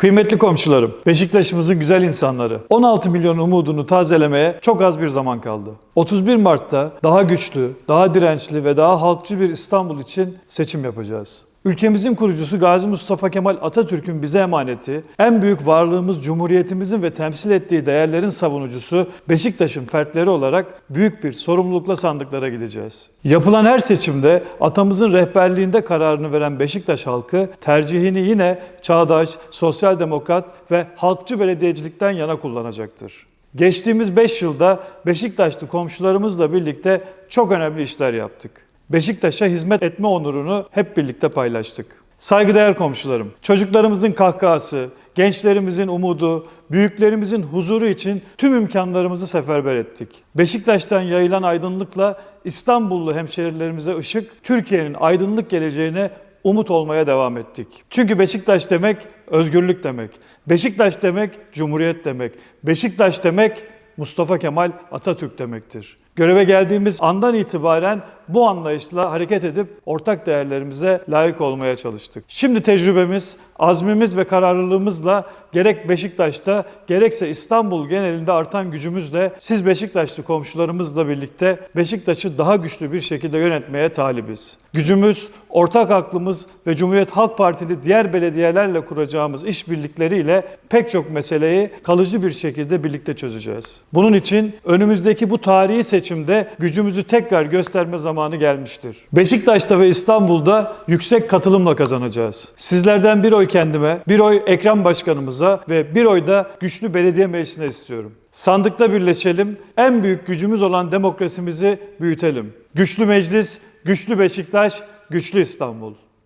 Kıymetli komşularım, Beşiktaş'ımızın güzel insanları. 16 milyon umudunu tazelemeye çok az bir zaman kaldı. 31 Mart'ta daha güçlü, daha dirençli ve daha halkçı bir İstanbul için seçim yapacağız. Ülkemizin kurucusu Gazi Mustafa Kemal Atatürk'ün bize emaneti, en büyük varlığımız Cumhuriyetimizin ve temsil ettiği değerlerin savunucusu Beşiktaş'ın fertleri olarak büyük bir sorumlulukla sandıklara gideceğiz. Yapılan her seçimde atamızın rehberliğinde kararını veren Beşiktaş halkı tercihini yine çağdaş, sosyal demokrat ve halkçı belediyecilikten yana kullanacaktır. Geçtiğimiz 5 yılda Beşiktaşlı komşularımızla birlikte çok önemli işler yaptık. Beşiktaş'a hizmet etme onurunu hep birlikte paylaştık. Saygıdeğer komşularım, çocuklarımızın kahkahası, gençlerimizin umudu, büyüklerimizin huzuru için tüm imkanlarımızı seferber ettik. Beşiktaş'tan yayılan aydınlıkla İstanbullu hemşehrilerimize ışık, Türkiye'nin aydınlık geleceğine umut olmaya devam ettik. Çünkü Beşiktaş demek özgürlük demek. Beşiktaş demek cumhuriyet demek. Beşiktaş demek Mustafa Kemal Atatürk demektir. Göreve geldiğimiz andan itibaren bu anlayışla hareket edip ortak değerlerimize layık olmaya çalıştık. Şimdi tecrübemiz, azmimiz ve kararlılığımızla gerek Beşiktaş'ta gerekse İstanbul genelinde artan gücümüzle siz Beşiktaşlı komşularımızla birlikte Beşiktaş'ı daha güçlü bir şekilde yönetmeye talibiz. Gücümüz, ortak aklımız ve Cumhuriyet Halk Partili diğer belediyelerle kuracağımız işbirlikleriyle pek çok meseleyi kalıcı bir şekilde birlikte çözeceğiz. Bunun için önümüzdeki bu tarihi seçimde gücümüzü tekrar gösterme zamanı gelmiştir. Beşiktaş'ta ve İstanbul'da yüksek katılımla kazanacağız. Sizlerden bir oy kendime, bir oy Ekrem Başkanımıza ve bir oy da güçlü belediye meclisine istiyorum. Sandıkta birleşelim, en büyük gücümüz olan demokrasimizi büyütelim. Güçlü meclis, güçlü Beşiktaş, güçlü İstanbul.